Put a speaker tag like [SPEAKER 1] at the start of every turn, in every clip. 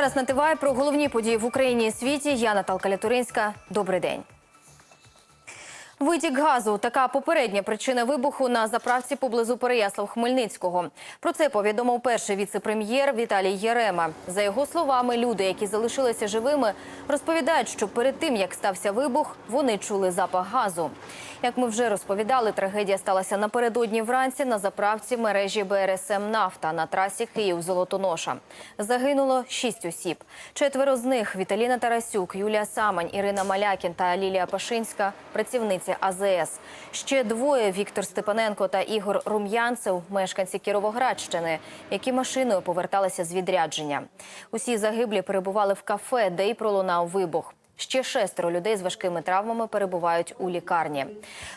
[SPEAKER 1] Зараз на ТВА про головні події в Україні і світі. Я Наталка Лятуринська. Добрий день. Витік газу така попередня причина вибуху на заправці поблизу Переяслав-Хмельницького. Про це повідомив перший віце-прем'єр Віталій Єрема. За його словами, люди, які залишилися живими, розповідають, що перед тим як стався вибух, вони чули запах газу. Як ми вже розповідали, трагедія сталася напередодні вранці на заправці мережі БРСМ Нафта на трасі Київ-Золотоноша. Загинуло шість осіб. Четверо з них Віталіна Тарасюк, Юлія Самань, Ірина Малякін та Лілія Пашинська працівниці АЗС. Ще двоє Віктор Степаненко та Ігор Рум'янцев, мешканці Кіровоградщини, які машиною поверталися з відрядження. Усі загиблі перебували в кафе, де й пролунав вибух. Ще шестеро людей з важкими травмами перебувають у лікарні.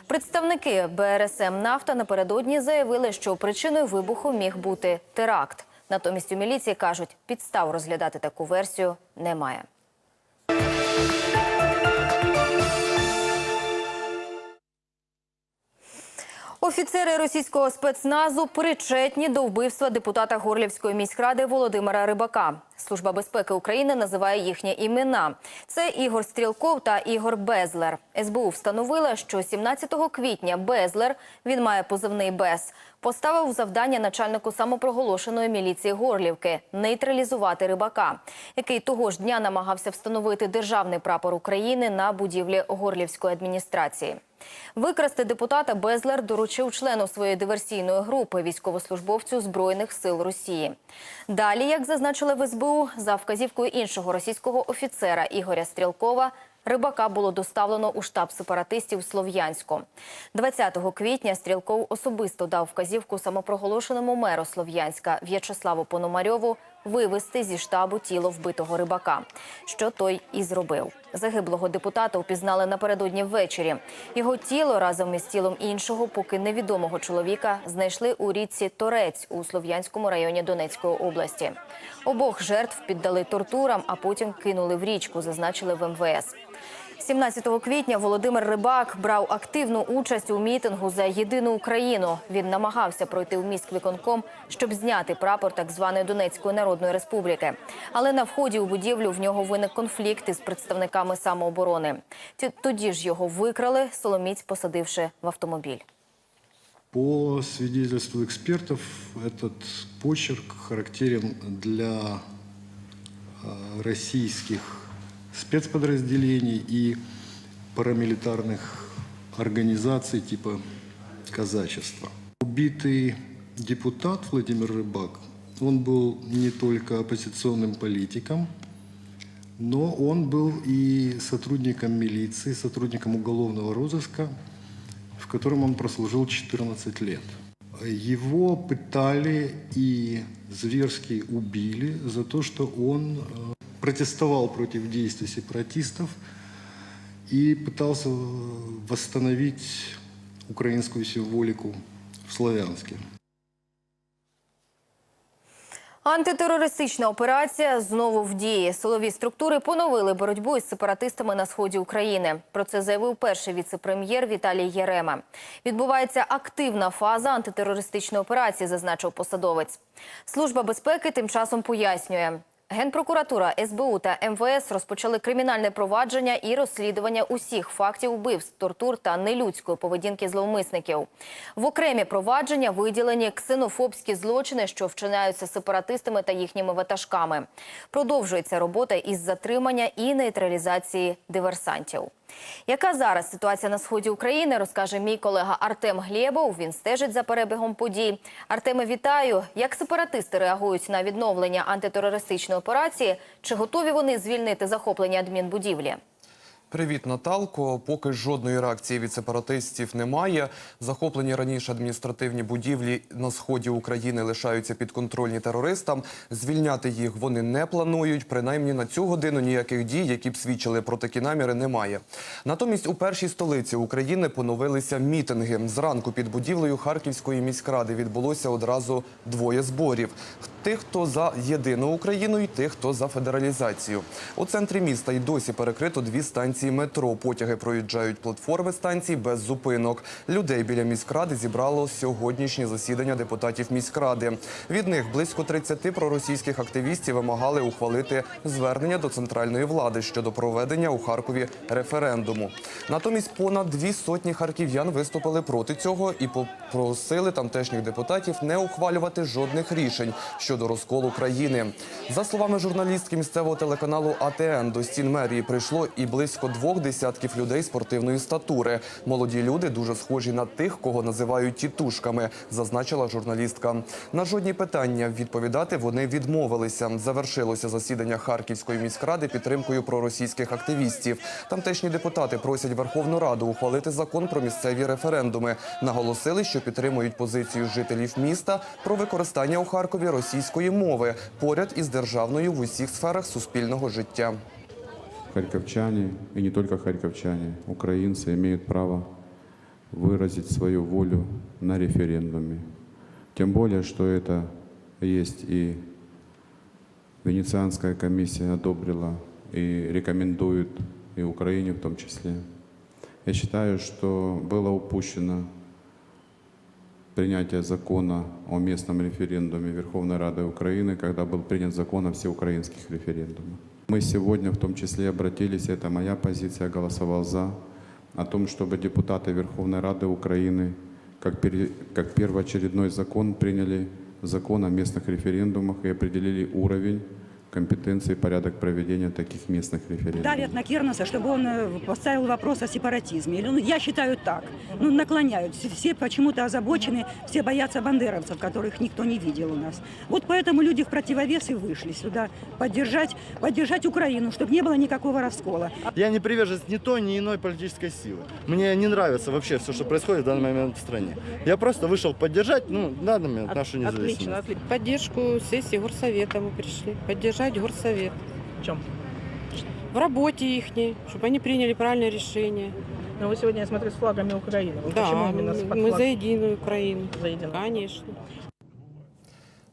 [SPEAKER 1] Представники БРСМ Нафта напередодні заявили, що причиною вибуху міг бути теракт. Натомість у міліції кажуть, підстав розглядати таку версію немає. Офіцери російського спецназу причетні до вбивства депутата Горлівської міськради Володимира Рибака. Служба безпеки України називає їхні імена. Це Ігор Стрілков та Ігор Безлер. СБУ встановила, що 17 квітня Безлер, він має позивний БЕС, поставив завдання начальнику самопроголошеної міліції Горлівки нейтралізувати рибака, який того ж дня намагався встановити державний прапор України на будівлі Горлівської адміністрації. Викрасти депутата Безлер доручив члену своєї диверсійної групи військовослужбовцю збройних сил Росії. Далі, як зазначили в СБУ, за вказівкою іншого російського офіцера Ігоря Стрілкова. Рибака було доставлено у штаб сепаратистів Слов'янську. 20 квітня Стрілков особисто дав вказівку самопроголошеному меру Слов'янська В'ячеславу Пономарьову вивезти зі штабу тіло вбитого рибака, що той і зробив. Загиблого депутата упізнали напередодні ввечері. Його тіло разом із тілом іншого, поки невідомого чоловіка, знайшли у річці Торець у Слов'янському районі Донецької області. Обох жертв піддали тортурам, а потім кинули в річку, зазначили в МВС. 17 квітня Володимир Рибак брав активну участь у мітингу за єдину Україну. Він намагався пройти в міськвиконком, щоб зняти прапор так званої Донецької Народної Республіки. Але на вході у будівлю в нього виник конфлікт із представниками самооборони. Ті- Тоді ж його викрали, соломіць посадивши в автомобіль.
[SPEAKER 2] По свидетельству экспертов, этот почерк характерен для э, российских Спецподразделений и парамилитарных организаций типа казачества. Убитый депутат Владимир Рыбак, он был не только оппозиционным политиком, но он был и сотрудником милиции, сотрудником уголовного розыска, в котором он прослужил 14 лет. Его пытали и зверски убили за то, что он э, протестовал против действий сепаратистов и пытался восстановить украинскую символику в Славянске.
[SPEAKER 1] Антитерористична операція знову в дії. Силові структури поновили боротьбу із сепаратистами на сході України. Про це заявив перший віце-прем'єр Віталій Єрема. Відбувається активна фаза антитерористичної операції, зазначив посадовець. Служба безпеки тим часом пояснює. Генпрокуратура, СБУ та МВС розпочали кримінальне провадження і розслідування усіх фактів вбивств, тортур та нелюдської поведінки зловмисників. В окремі провадження виділені ксенофобські злочини, що вчиняються сепаратистами та їхніми ватажками. Продовжується робота із затримання і нейтралізації диверсантів. Яка зараз ситуація на сході України, розкаже мій колега Артем Глєбов. Він стежить за перебігом подій. Артеме, вітаю. Як сепаратисти реагують на відновлення антитерористичної операції? Чи готові вони звільнити захоплення адмінбудівлі?
[SPEAKER 3] Привіт, Наталко. Поки жодної реакції від сепаратистів немає. Захоплені раніше адміністративні будівлі на сході України лишаються підконтрольні терористам. Звільняти їх вони не планують. Принаймні на цю годину ніяких дій, які б свідчили про такі наміри, немає. Натомість у першій столиці України поновилися мітинги. Зранку під будівлею Харківської міськради відбулося одразу двоє зборів. тих, хто за єдину Україну, і тих, хто за федералізацію. У центрі міста й досі перекрито дві станції метро. Потяги проїжджають платформи станцій без зупинок. Людей біля міськради зібрало сьогоднішнє засідання депутатів міськради. Від них близько 30 проросійських активістів вимагали ухвалити звернення до центральної влади щодо проведення у Харкові референдуму. Натомість понад дві сотні харків'ян виступили проти цього і попросили тамтешніх депутатів не ухвалювати жодних рішень щодо розколу країни. За словами журналістки місцевого телеканалу АТН, до стін мерії прийшло і близько двох десятків людей спортивної статури. Молоді люди дуже схожі на тих, кого називають тітушками, зазначила журналістка. На жодні питання відповідати вони відмовилися. Завершилося засідання Харківської міськради підтримкою проросійських активістів. Тамтешні депутати просять Верховну Раду ухвалити закон про місцеві референдуми. Наголосили, що підтримують позицію жителів міста про використання у Харкові російської мови поряд із державною в усіх сферах суспільного життя.
[SPEAKER 4] Харьковчане, и не только харьковчане, украинцы имеют право выразить свою волю на референдуме. Тем более, что это есть и Венецианская комиссия одобрила и рекомендует и Украине в том числе. Я считаю, что было упущено принятие закона о местном референдуме Верховной Рады Украины, когда был принят закон о всеукраинских референдумах. Мы сегодня в том числе обратились, это моя позиция, голосовал за, о том, чтобы депутаты Верховной Рады Украины как, пере- как первоочередной закон приняли закон о местных референдумах и определили уровень компетенции и порядок проведения таких местных референдумов.
[SPEAKER 5] давят на Кернеса, чтобы он э, поставил вопрос о сепаратизме. Или, ну, я считаю так. Ну, наклоняют. Все- почему-то озабочены, все боятся бандеровцев, которых никто не видел у нас. Вот поэтому люди в противовес и вышли сюда поддержать, поддержать Украину, чтобы не было никакого раскола.
[SPEAKER 6] Я не приверженец ни той, ни иной политической силы. Мне не нравится вообще все, что происходит в данный момент в стране. Я просто вышел поддержать, ну, в данный момент нашу независимость.
[SPEAKER 7] Отлично, отлично. Поддержку сессии горсовета мы пришли. Поддержать горсовет.
[SPEAKER 8] В чем?
[SPEAKER 7] В работе их, чтобы они приняли правильное решение.
[SPEAKER 8] Ну, вы сегодня, я смотрю, с флагами Украины. Вы
[SPEAKER 7] да,
[SPEAKER 8] Почему именно с
[SPEAKER 7] мы,
[SPEAKER 8] под
[SPEAKER 7] мы
[SPEAKER 8] флаг-
[SPEAKER 7] за единую Украину.
[SPEAKER 8] за единую?
[SPEAKER 7] Конечно.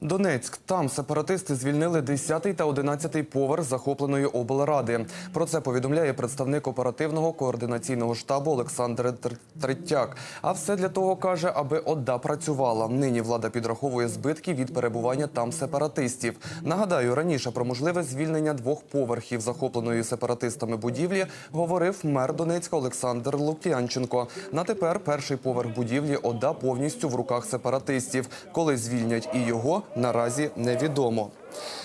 [SPEAKER 3] Донецьк. Там сепаратисти звільнили 10 та 11 поверх захопленої облради. Про це повідомляє представник оперативного координаційного штабу Олександр Тр- Третяк. А все для того каже, аби ОДА працювала. Нині влада підраховує збитки від перебування там сепаратистів. Нагадаю, раніше про можливе звільнення двох поверхів захопленої сепаратистами будівлі говорив мер Донецька Олександр Лук'янченко. На тепер перший поверх будівлі ОДА повністю в руках сепаратистів. Коли звільнять і його, наразі невідомо.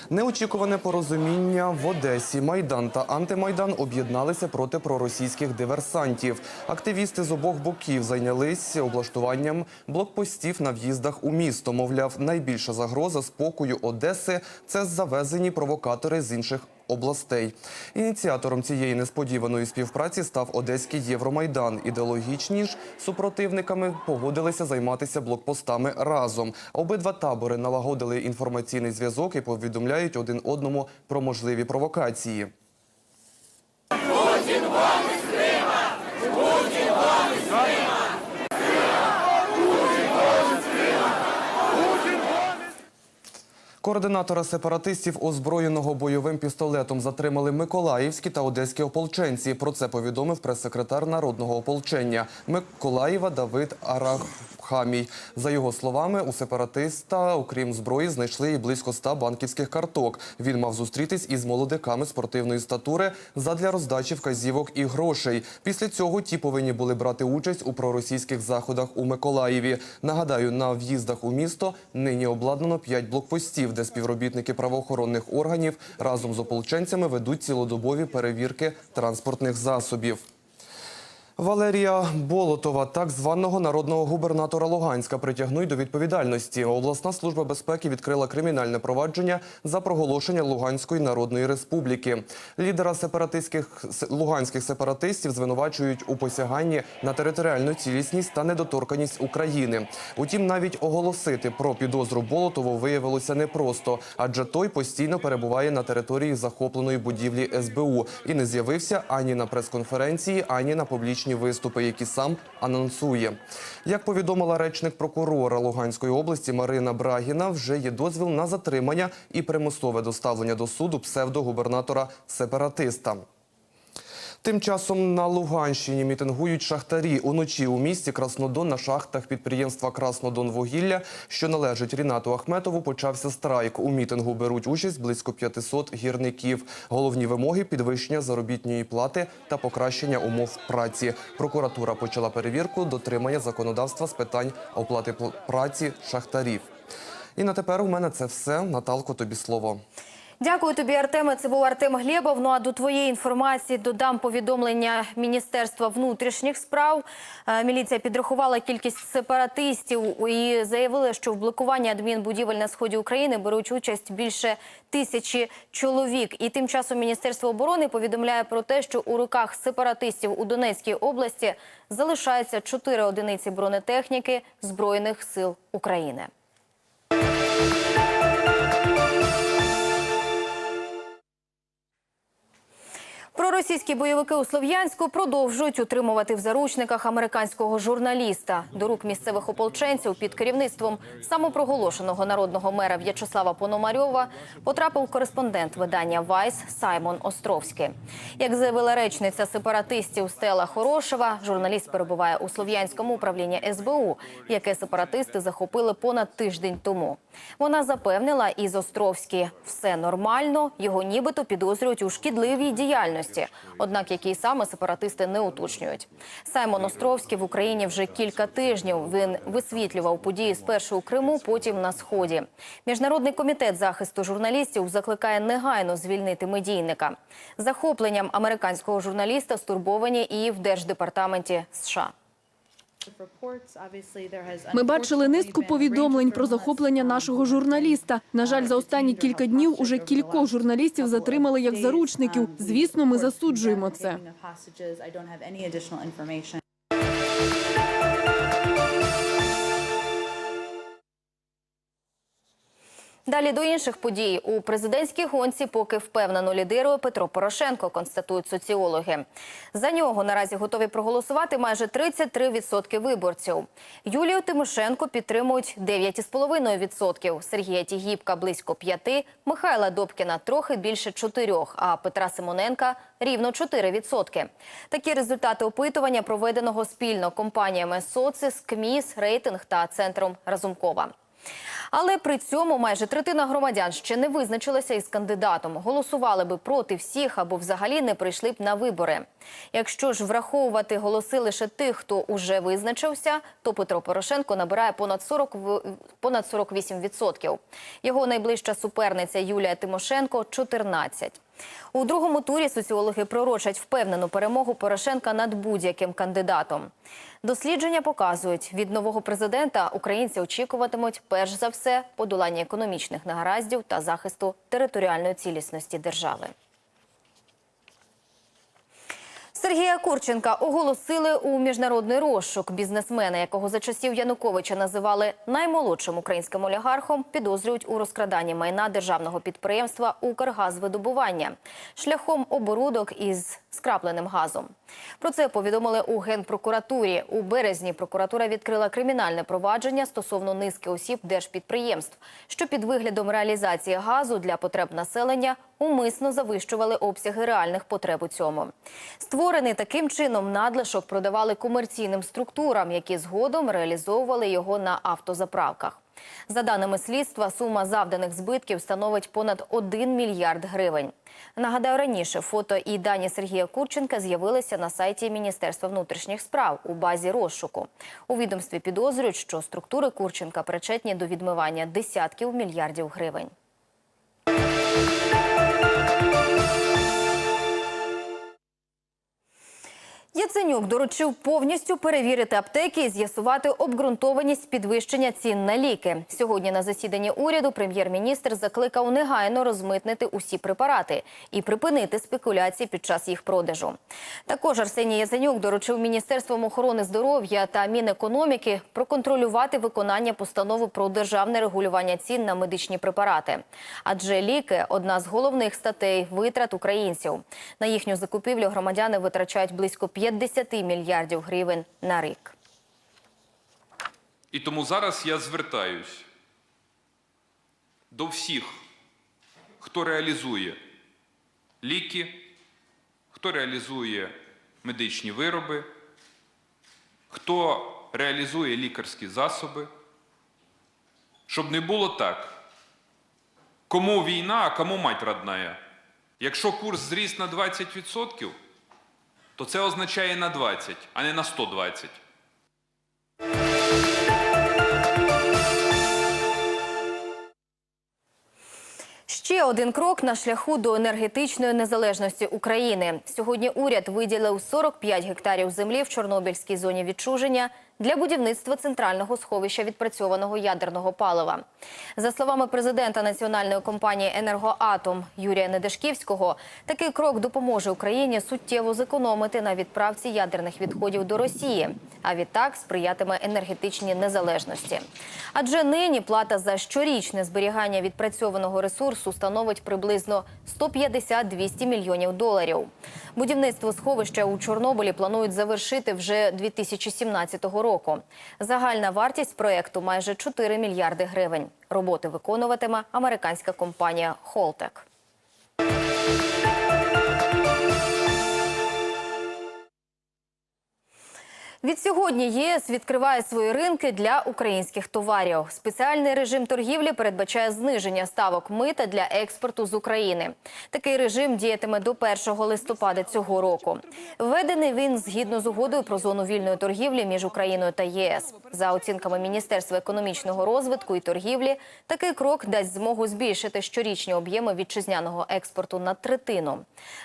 [SPEAKER 3] Неочікуване порозуміння в Одесі. Майдан та антимайдан об'єдналися проти проросійських диверсантів. Активісти з обох боків зайнялись облаштуванням блокпостів на в'їздах у місто. Мовляв, найбільша загроза спокою Одеси це завезені провокатори з інших областей. Ініціатором цієї несподіваної співпраці став Одеський Євромайдан. Ідеологічні ж супротивниками погодилися займатися блокпостами разом. Обидва табори налагодили інформаційний зв'язок і повідомляють один одному про можливі провокації. Координатора сепаратистів, озброєного бойовим пістолетом, затримали миколаївські та одеські ополченці. Про це повідомив прес-секретар народного ополчення Миколаєва Давид Арахамій. За його словами, у сепаратиста, окрім зброї, знайшли і близько ста банківських карток. Він мав зустрітись із молодиками спортивної статури задля роздачі вказівок і грошей. Після цього ті повинні були брати участь у проросійських заходах у Миколаєві. Нагадаю, на в'їздах у місто нині обладнано п'ять блокпостів, де співробітники правоохоронних органів разом з ополченцями ведуть цілодобові перевірки транспортних засобів. Валерія Болотова, так званого народного губернатора Луганська, притягнуть до відповідальності. Обласна служба безпеки відкрила кримінальне провадження за проголошення Луганської Народної Республіки. Лідера сепаратистських луганських сепаратистів звинувачують у посяганні на територіальну цілісність та недоторканість України. Утім, навіть оголосити про підозру Болотову виявилося непросто, адже той постійно перебуває на території захопленої будівлі СБУ і не з'явився ані на прес-конференції, ані на публічній публічні виступи, які сам анонсує. Як повідомила речник прокурора Луганської області Марина Брагіна, вже є дозвіл на затримання і примусове доставлення до суду псевдогубернатора сепаратиста. Тим часом на Луганщині мітингують шахтарі. Уночі у місті Краснодон на шахтах підприємства Краснодонвугілля, що належить Рінату Ахметову, почався страйк. У мітингу беруть участь близько 500 гірників. Головні вимоги – підвищення заробітної плати та покращення умов праці. Прокуратура почала перевірку дотримання законодавства з питань оплати пл- праці шахтарів. І на тепер у мене це все. Наталко, тобі слово.
[SPEAKER 1] Дякую тобі, Артеме. Це був Артем Глєбов. Ну а до твоєї інформації додам повідомлення Міністерства внутрішніх справ. Е, Міліція підрахувала кількість сепаратистів і заявили, що в блокуванні адмінбудівель на сході України беруть участь більше тисячі чоловік. І тим часом Міністерство оборони повідомляє про те, що у руках сепаратистів у Донецькій області залишається чотири одиниці бронетехніки збройних сил України. Проросійські бойовики у Слов'янську продовжують утримувати в заручниках американського журналіста. До рук місцевих ополченців під керівництвом самопроголошеного народного мера В'ячеслава Пономарьова потрапив кореспондент видання Вайс Саймон Островський. Як заявила речниця сепаратистів Стела Хорошева, журналіст перебуває у слов'янському управлінні СБУ, яке сепаратисти захопили понад тиждень тому. Вона запевнила із Островські все нормально. Його нібито підозрюють у шкідливій діяльності. Однак, які саме сепаратисти не уточнюють. Саймон Островський в Україні вже кілька тижнів. Він висвітлював події спершу у Криму, потім на сході. Міжнародний комітет захисту журналістів закликає негайно звільнити медійника. Захопленням американського журналіста стурбовані і в держдепартаменті США.
[SPEAKER 9] Ми бачили низку повідомлень про захоплення нашого журналіста. На жаль, за останні кілька днів уже кількох журналістів затримали як заручників. Звісно, ми засуджуємо це.
[SPEAKER 1] Далі до інших подій у президентській гонці поки впевнено лідирує Петро Порошенко, констатують соціологи. За нього наразі готові проголосувати майже 33% виборців. Юлію Тимошенко підтримують 9,5%, Сергія Тігіпка – близько 5%, Михайла Добкіна – трохи більше 4%, а Петра Симоненка – рівно 4%. Такі результати опитування проведеного спільно компаніями «Социс», КМІС, «Рейтинг» та Центром Разумкова. Але при цьому майже третина громадян ще не визначилася із кандидатом. Голосували би проти всіх або взагалі не прийшли б на вибори. Якщо ж враховувати голоси лише тих, хто уже визначився, то Петро Порошенко набирає понад 40, понад 48%. Його найближча суперниця Юлія Тимошенко – 14%. У другому турі соціологи пророчать впевнену перемогу Порошенка над будь-яким кандидатом. Дослідження показують, від нового президента українці очікуватимуть перш за все подолання економічних негараздів та захисту територіальної цілісності держави. Сергія Курченка оголосили у міжнародний розшук. Бізнесмена, якого за часів Януковича називали наймолодшим українським олігархом, підозрюють у розкраданні майна державного підприємства «Укргазвидобування» шляхом оборудок із скрапленим газом. Про це повідомили у Генпрокуратурі. У березні прокуратура відкрила кримінальне провадження стосовно низки осіб держпідприємств, що під виглядом реалізації газу для потреб населення умисно завищували обсяги реальних потреб у цьому. Створений таким чином надлишок продавали комерційним структурам, які згодом реалізовували його на автозаправках. За даними слідства, сума завданих збитків становить понад 1 мільярд гривень. Нагадаю, раніше фото і дані Сергія Курченка з'явилися на сайті Міністерства внутрішніх справ у базі розшуку. У відомстві підозрюють, що структури Курченка причетні до відмивання десятків мільярдів гривень. Яценюк доручив повністю перевірити аптеки і з'ясувати обґрунтованість підвищення цін на ліки. Сьогодні на засіданні уряду прем'єр-міністр закликав негайно розмитнити усі препарати і припинити спекуляції під час їх продажу. Також Арсеній Яценюк доручив Міністерством охорони здоров'я та Мінекономіки проконтролювати виконання постанови про державне регулювання цін на медичні препарати. Адже ліки одна з головних статей витрат українців. На їхню закупівлю громадяни витрачають близько 50 50 мільярдів гривень на рік.
[SPEAKER 10] І тому зараз я звертаюсь до всіх, хто реалізує ліки, хто реалізує медичні вироби, хто реалізує лікарські засоби, щоб не було так. Кому війна, а кому мать родная. Якщо курс зріс на 20%, то це означає на 20, а не на 120.
[SPEAKER 1] Ще один крок на шляху до енергетичної незалежності України. Сьогодні уряд виділив 45 гектарів землі в Чорнобильській зоні відчуження для будівництва центрального сховища відпрацьованого ядерного палива. За словами президента національної компанії «Енергоатом» Юрія Недешківського, такий крок допоможе Україні суттєво зекономити на відправці ядерних відходів до Росії, а відтак сприятиме енергетичній незалежності. Адже нині плата за щорічне зберігання відпрацьованого ресурсу становить приблизно 150-200 мільйонів доларів. Будівництво сховища у Чорнобилі планують завершити вже 2017 року. Загальна вартість проєкту – майже 4 мільярди гривень. Роботи виконуватиме американська компанія «Холтек». Від сьогодні ЄС відкриває свої ринки для українських товарів. Спеціальний режим торгівлі передбачає зниження ставок мита для експорту з України. Такий режим діятиме до 1 листопада цього року. Введений він згідно з угодою про зону вільної торгівлі між Україною та єС. За оцінками Міністерства економічного розвитку і торгівлі, такий крок дасть змогу збільшити щорічні об'єми вітчизняного експорту на третину.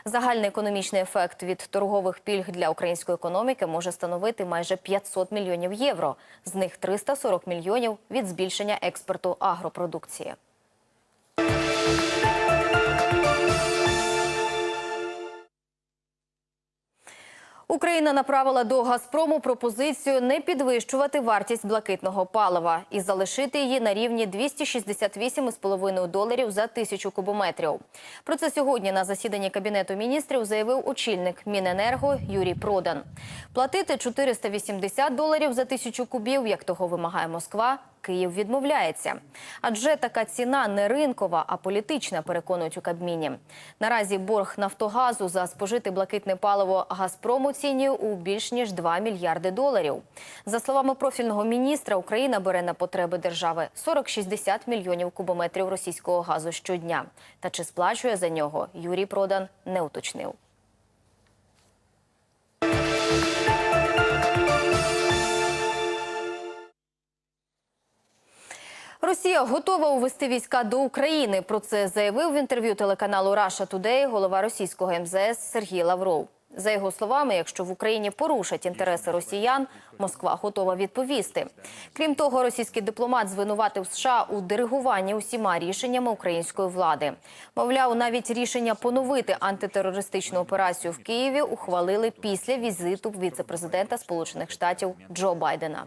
[SPEAKER 1] Загальний економічний ефект від торгових пільг для української економіки може становити майже 500 мільйонів євро. З них 340 мільйонів від збільшення експорту агропродукції. Україна направила до Газпрому пропозицію не підвищувати вартість блакитного палива і залишити її на рівні 268,5 доларів за тисячу кубометрів. Про це сьогодні на засіданні кабінету міністрів заявив очільник Міненерго Юрій Продан. Платити 480 доларів за тисячу кубів, як того вимагає Москва. Київ відмовляється, адже така ціна не ринкова, а політична, переконують у Кабміні. Наразі борг Нафтогазу за спожите блакитне паливо Газпром оцінює у більш ніж 2 мільярди доларів. За словами профільного міністра, Україна бере на потреби держави 40-60 мільйонів кубометрів російського газу щодня. Та чи сплачує за нього Юрій Продан не уточнив. Росія готова увести війська до України. Про це заявив в інтерв'ю телеканалу Раша Тудей голова російського МЗС Сергій Лавров. За його словами, якщо в Україні порушать інтереси росіян, Москва готова відповісти. Крім того, російський дипломат звинуватив США у диригуванні усіма рішеннями української влади. Мовляв, навіть рішення поновити антитерористичну операцію в Києві ухвалили після візиту віце-президента Сполучених Штатів Джо Байдена.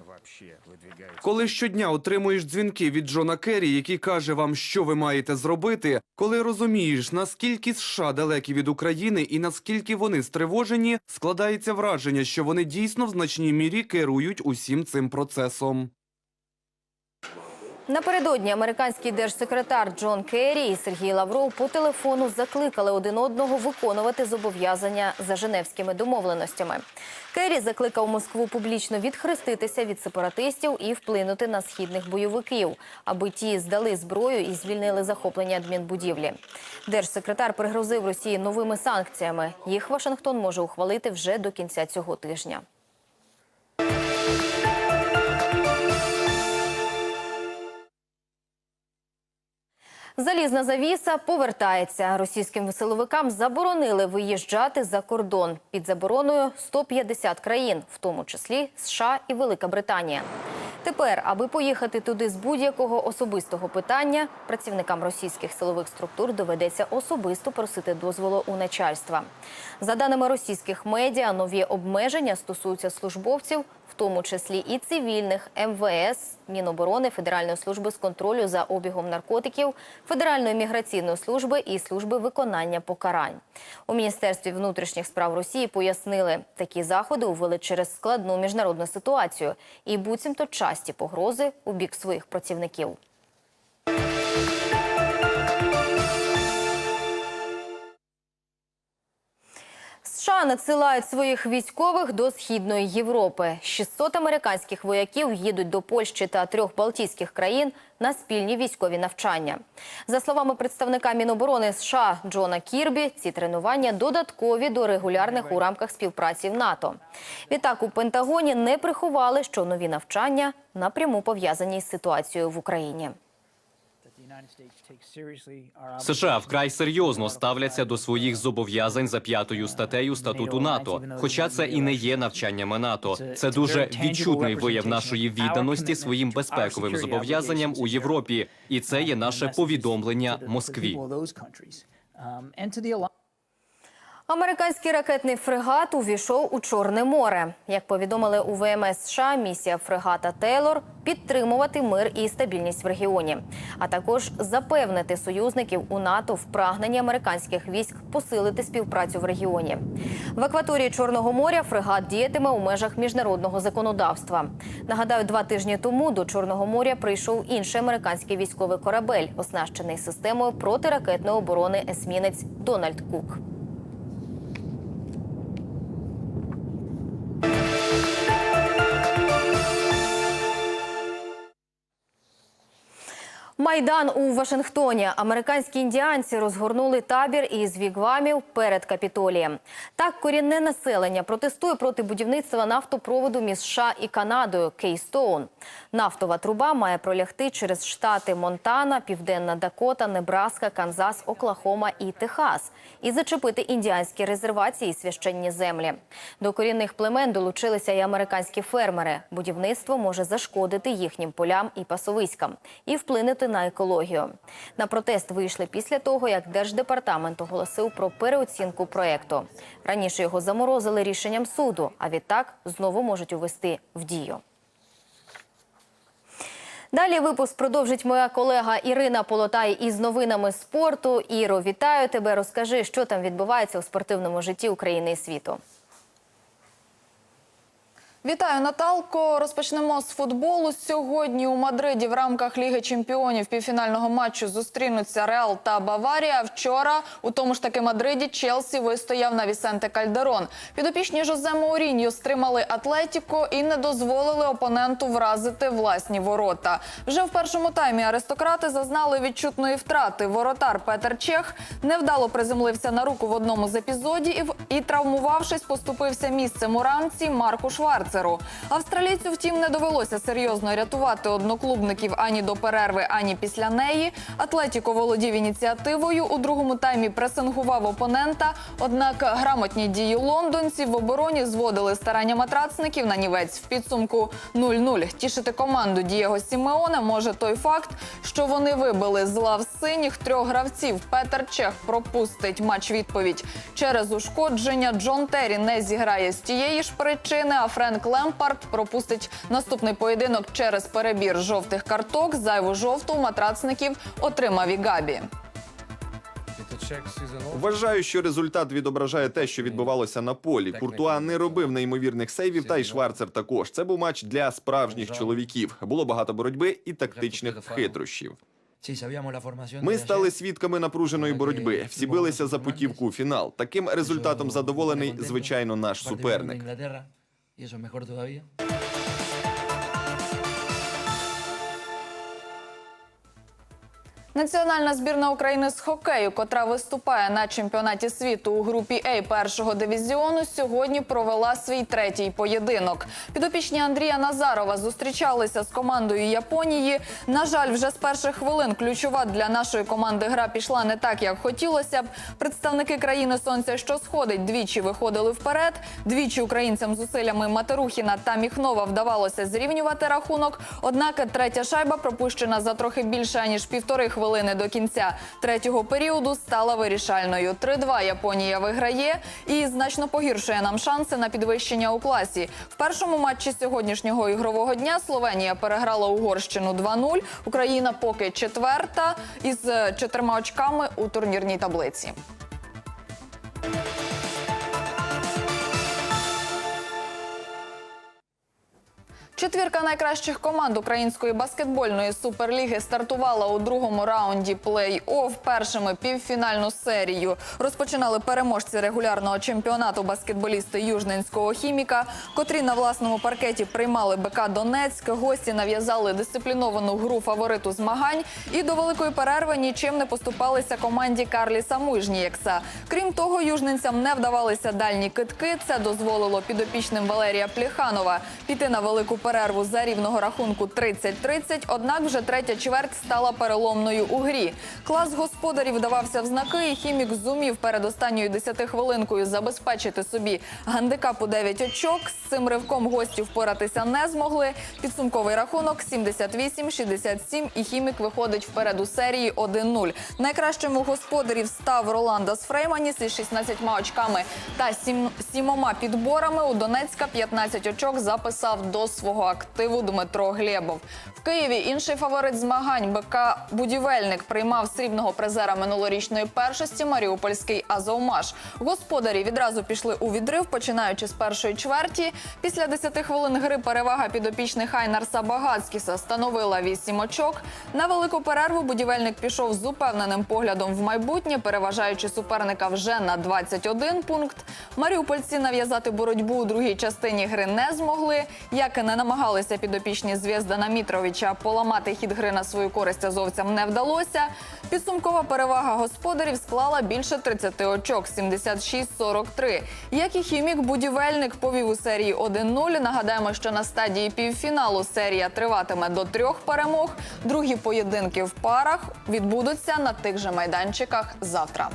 [SPEAKER 3] Коли щодня отримуєш дзвінки від Джона Керрі, який каже вам, що ви маєте зробити, коли розумієш, наскільки США далекі від України і наскільки вони стривожені, складається враження, що вони дійсно в значній мірі керують усім цим процесом.
[SPEAKER 1] Напередодні американський держсекретар Джон Керрі і Сергій Лавров по телефону закликали один одного виконувати зобов'язання за женевськими домовленостями. Керрі закликав Москву публічно відхреститися від сепаратистів і вплинути на східних бойовиків, аби ті здали зброю і звільнили захоплення адмінбудівлі. Держсекретар пригрозив Росії новими санкціями. Їх Вашингтон може ухвалити вже до кінця цього тижня. Залізна завіса повертається. Російським силовикам заборонили виїжджати за кордон. Під забороною 150 країн, в тому числі США і Велика Британія. Тепер, аби поїхати туди з будь-якого особистого питання, працівникам російських силових структур доведеться особисто просити дозволу у начальства. За даними російських медіа, нові обмеження стосуються службовців, в тому числі і цивільних МВС Міноборони, Федеральної служби з контролю за обігом наркотиків, Федеральної міграційної служби і служби виконання покарань. У Міністерстві внутрішніх справ Росії пояснили, такі заходи увели через складну міжнародну ситуацію і буцімто часті погрози у бік своїх працівників. США надсилають своїх військових до східної Європи. 600 американських вояків їдуть до Польщі та трьох балтійських країн на спільні військові навчання. За словами представника Міноборони США Джона Кірбі, ці тренування додаткові до регулярних у рамках співпраці в НАТО. Відтак у Пентагоні не приховали, що нові навчання напряму пов'язані з ситуацією в Україні.
[SPEAKER 11] США вкрай серйозно ставляться до своїх зобов'язань за п'ятою статтею статуту НАТО. Хоча це і не є навчаннями НАТО. Це дуже відчутний вияв нашої відданості своїм безпековим зобов'язанням у Європі, і це є наше повідомлення Москві.
[SPEAKER 1] Американський ракетний фрегат увійшов у Чорне море. Як повідомили у ВМС США, місія фрегата Тейлор підтримувати мир і стабільність в регіоні, а також запевнити союзників у НАТО в прагненні американських військ посилити співпрацю в регіоні. В акваторії Чорного моря фрегат діятиме у межах міжнародного законодавства. Нагадаю, два тижні тому до Чорного моря прийшов інший американський військовий корабель, оснащений системою протиракетної оборони есмінець Дональд Кук. Майдан у Вашингтоні. Американські індіанці розгорнули табір із вігвамів перед капітолієм. Так корінне населення протестує проти будівництва нафтопроводу між США і Канадою Кейстоун. Нафтова труба має пролягти через штати Монтана, Південна Дакота, Небраска, Канзас, Оклахома і Техас і зачепити індіанські резервації і священні землі. До корінних племен долучилися і американські фермери. Будівництво може зашкодити їхнім полям і пасовиськам і вплинути на екологію. На протест вийшли після того, як Держдепартамент оголосив про переоцінку проекту. Раніше його заморозили рішенням суду, а відтак знову можуть увести в дію. Далі випуск продовжить моя колега Ірина Полотай із новинами спорту. Іро, вітаю тебе. Розкажи, що там відбувається у спортивному житті України і світу.
[SPEAKER 12] Вітаю, Наталко. Розпочнемо з футболу. Сьогодні у Мадриді в рамках Ліги чемпіонів півфінального матчу зустрінуться Реал та Баварія. Вчора у тому ж таки Мадриді Челсі вистояв на Вісенте Кальдерон. Підопічні Жозе Мауріньо стримали Атлетіко і не дозволили опоненту вразити власні ворота. Вже в першому таймі аристократи зазнали відчутної втрати. Воротар Петер Чех невдало приземлився на руку в одному з епізодів і, травмувавшись, поступився місцем у рамці Марку Шварцеру. Австралійцю, втім, не довелося серйозно рятувати одноклубників ані до перерви, ані після неї. Атлетіко володів ініціативою. У другому таймі пресингував опонента. Однак грамотні дії лондонців в обороні зводили старання матрацників на нівець в підсумку 0-0. Тішити команду Дієго Сімеона може той факт, що вони вибили з лав синіх трьох гравців. Петер Чех пропустить матч відповідь через ушкодження. Джон Террі не зіграє з тієї ж причини. А Френк Лемпард пропустить наступний поєдинок через перебір жовтих карток. Зайву жовту матрацників отримав і Габі.
[SPEAKER 13] Вважаю, що результат відображає те, що відбувалося на полі. Куртуа не робив неймовірних сейвів, та й Шварцер також. Це був матч для справжніх чоловіків. Було багато боротьби і тактичних хитрощів. Ми стали свідками напруженої боротьби. Всі билися за путівку у фінал. Таким результатом задоволений, звичайно, наш суперник. Y eso es mejor todavía.
[SPEAKER 12] Національна збірна України з хокею, котра виступає на чемпіонаті світу у групі А першого дивізіону, сьогодні провела свій третій поєдинок. Підопічні Андрія Назарова зустрічалися з командою Японії. На жаль, вже з перших хвилин ключова для нашої команди гра пішла не так, як хотілося б. Представники країни сонця, що сходить, двічі виходили вперед. Двічі українцям зусиллями Матерухіна та Міхнова вдавалося зрівнювати рахунок. Однак третя шайба пропущена за трохи більше ніж півтори хвилини. Хвилини до кінця третього періоду стала вирішальною. 3-2 Японія виграє і значно погіршує нам шанси на підвищення у класі. В першому матчі сьогоднішнього ігрового дня Словенія переграла Угорщину 2-0. Україна поки четверта із е, чотирма очками у турнірній таблиці. Четвірка найкращих команд української баскетбольної суперліги стартувала у другому раунді плей-офф. Першими півфінальну серію розпочинали переможці регулярного чемпіонату баскетболісти Южненського хіміка, котрі на власному паркеті приймали БК Донецьк. Гості нав'язали дисципліновану гру фавориту змагань і до великої перерви нічим не поступалися команді Карліса Мужнієкса. Крім того, южненцям не вдавалися дальні китки. Це дозволило підопічним Валерія Пліханова піти на велику перерву за рівного рахунку 30-30, однак вже третя чверть стала переломною у грі. Клас господарів вдавався в знаки, і хімік зумів перед останньою десятихвилинкою забезпечити собі гандикап у 9 очок. З цим ривком гості впоратися не змогли. Підсумковий рахунок 78-67 і хімік виходить вперед у серії 1-0. Найкращим у господарів став Роландас Фрейманіс із 16 очками та сім, сімома підборами. У Донецька 15 очок записав до свого активу Дмитро Глєбов. В Києві інший фаворит змагань БК Будівельник приймав срібного призера минулорічної першості Маріупольський Азовмаш. Господарі відразу пішли у відрив, починаючи з першої чверті. Після 10 хвилин гри перевага підопічних Айнарса Багацькіса становила 8 очок. На велику перерву будівельник пішов з упевненим поглядом в майбутнє, переважаючи суперника вже на 21 пункт. Маріупольці нав'язати боротьбу у другій частині гри не змогли. Як і не намагалися підопічні Звєздана Мітровича поламати хід гри на свою користь азовцям не вдалося. Підсумкова перевага господарів склала більше 30 очок 76-43. Як і хімік, будівельник повів у серії 1-0. Нагадаємо, що на стадії півфіналу серія триватиме до трьох перемог. Другі поєдинки в парах відбудуться на тих же майданчиках завтра.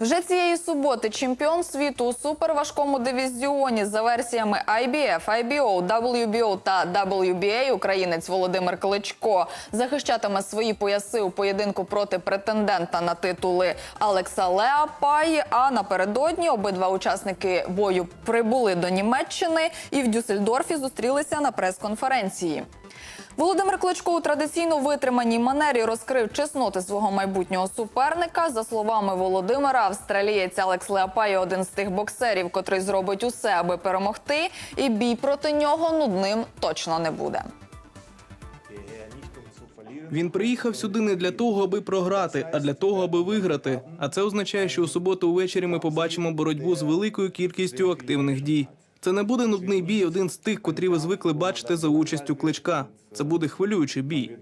[SPEAKER 12] Вже цієї суботи чемпіон світу у суперважкому дивізіоні за версіями IBF, IBO, WBO та WBA українець Володимир Кличко захищатиме свої пояси у поєдинку проти претендента на титули Алекса Леапаї. А напередодні обидва учасники бою прибули до Німеччини і в Дюссельдорфі зустрілися на прес-конференції. Володимир Кличко у традиційно витриманій манері розкрив чесноти свого майбутнього суперника. За словами Володимира, австралієць Алекс Леапай один з тих боксерів, котрий зробить усе, аби перемогти, і бій проти нього нудним точно не буде.
[SPEAKER 14] Він приїхав сюди не для того, аби програти, а для того, аби виграти. А це означає, що у суботу увечері ми побачимо боротьбу з великою кількістю активних дій. Це не буде нудний бій, один з тих, котрі ви звикли бачити за участю кличка. Це буде хвилюючий бій.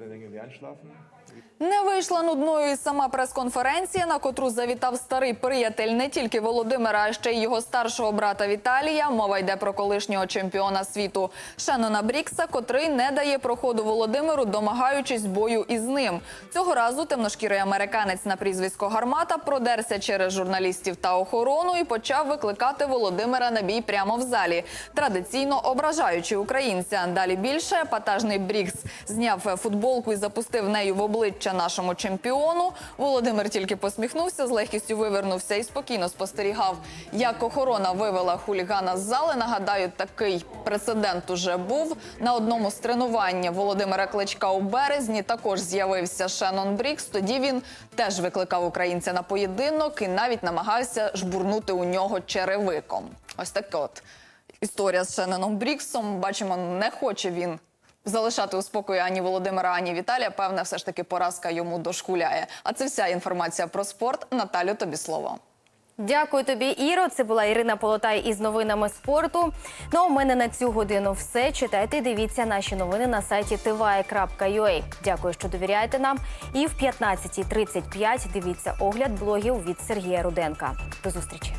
[SPEAKER 12] Не вийшла нудною і сама прес-конференція, на котру завітав старий приятель не тільки Володимира, а ще й його старшого брата Віталія. Мова йде про колишнього чемпіона світу Шенона Брікса, котрий не дає проходу Володимиру, домагаючись бою із ним. Цього разу темношкірий американець на прізвисько Гармата продерся через журналістів та охорону і почав викликати Володимира на бій прямо в залі, традиційно ображаючи українця. Далі більше епатажний Брікс зняв футболку і запустив нею в обличчя нашому чемпіону. Володимир тільки посміхнувся, з легкістю вивернувся і спокійно спостерігав, як охорона вивела хулігана з зали. Нагадаю, такий прецедент уже був на одному з тренувань Володимира Кличка у березні. Також з'явився Шеннон Брікс. Тоді він теж викликав українця на поєдинок і навіть намагався жбурнути у нього черевиком. Ось таке от історія з Шенноном Бріксом. Бачимо, не хоче він залишати у спокої ані Володимира, ані Віталія. Певне, все ж таки поразка йому дошкуляє. А це вся інформація про спорт. Наталю, тобі слово.
[SPEAKER 1] Дякую тобі, Іро. Це була Ірина Полотай із новинами спорту. Ну у мене на цю годину все. Читайте, і дивіться наші новини на сайті tva.ua. Дякую, що довіряєте нам. І в 15.35 дивіться огляд блогів від Сергія Руденка. До зустрічі.